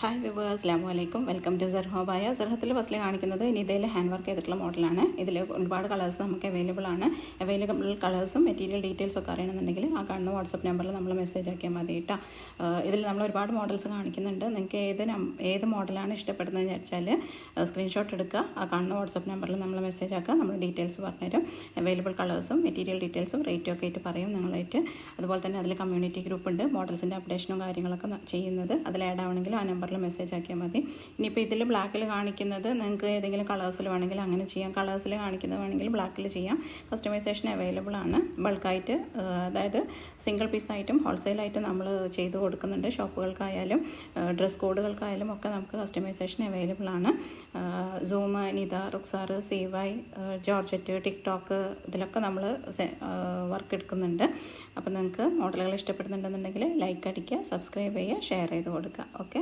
Hi viewers അസ്ലാം വലൈക്കും welcome to സർഹോബായ സർഹത്തിൽ ഫസ്റ്റിൽ കാണിക്കുന്നത് നിതയിൽ ഹാൻഡ് വർക്ക് ചെയ്തിട്ടുള്ള മോഡലാണ് ഇതിൽ ഒരുപാട് കളേഴ്സ് നമുക്ക് അവൈലബിൾ ആണ്. അവൈലബിൾ കളേഴ്സും മെറ്റീരിയൽ ഡീറ്റെയിൽസ് ഒക്കെ അറിയണമെന്നുണ്ടെങ്കിൽ ആ കാണുന്ന വാട്സപ്പ് നമ്പറിൽ നമ്മൾ മെസ്സേജ് ആക്കിയാൽ മതി കേട്ടോ. ഇതിൽ നമ്മൾ ഒരുപാട് മോഡൽസ് കാണിക്കുന്നുണ്ട്. നിങ്ങൾക്ക് ഏത് ഏത് മോഡലാണ് ഇഷ്ടപ്പെടുന്നതെന്ന് വെച്ചാൽ സ്ക്രീൻഷോട്ട് എടുക്കുക. ആ കാണുന്ന വാട്സപ്പ് നമ്പറിൽ നമ്മൾ മെസ്സേജ് ആക്കുക. നമ്മൾ ഡീറ്റെയിൽസ് പറഞ്ഞുതരും. അവൈലബിൾ കളേഴ്സും മെറ്റീരിയൽ ഡീറ്റെയിൽസും റേറ്റും ഒക്കെ ആയിട്ട് പറയും നിങ്ങളായിട്ട്. അതുപോലെ തന്നെ അതിൽ കമ്മ്യൂണിറ്റി ഗ്രൂപ്പ് ഉണ്ട്. മോഡൽസിന്റെ അപ്ഡേഷനും കാര്യങ്ങളൊക്കെ ചെയ്യുന്നത്. അതിൽ ആഡ് ആവണമെങ്കിൽ ആ നമ്പറിൽ മെസ്സേജ് ആക്കിയാൽ മതി. ഇനിയിപ്പോൾ ഇതിൽ ബ്ലാക്കിൽ കാണിക്കുന്നത് നിങ്ങൾക്ക് ഏതെങ്കിലും കളേഴ്സിൽ വേണമെങ്കിൽ അങ്ങനെ ചെയ്യാം. കളേഴ്സിൽ കാണിക്കുന്നത് വേണമെങ്കിൽ ബ്ലാക്കിൽ ചെയ്യാം. കസ്റ്റമൈസേഷൻ അവൈലബിൾ ആണ്. ബൾക്കായിട്ട് അതായത് സിംഗിൾ പീസായിട്ടും ഹോൾസെയിലായിട്ടും നമ്മൾ ചെയ്ത് കൊടുക്കുന്നുണ്ട്. ഷോപ്പുകൾക്കായാലും ഡ്രസ് കോഡുകൾക്കായാലും ഒക്കെ നമുക്ക് കസ്റ്റമൈസേഷൻ അവൈലബിൾ ആണ്. സൂം നിത റുക്സാർ സേവായ് ജോർജറ്റ് ടിക്ടോക്ക് ഇതിലൊക്കെ നമ്മൾ വർക്ക് എടുക്കുന്നുണ്ട്. അപ്പോൾ നിങ്ങൾക്ക് മോഡലുകൾ ഇഷ്ടപ്പെടുന്നുണ്ടെന്നുണ്ടെങ്കിൽ ലൈക്ക് അടിക്കുക സബ്സ്ക്രൈബ് ചെയ്യുക ഷെയർ ചെയ്ത് കൊടുക്കുക. ഓക്കെ?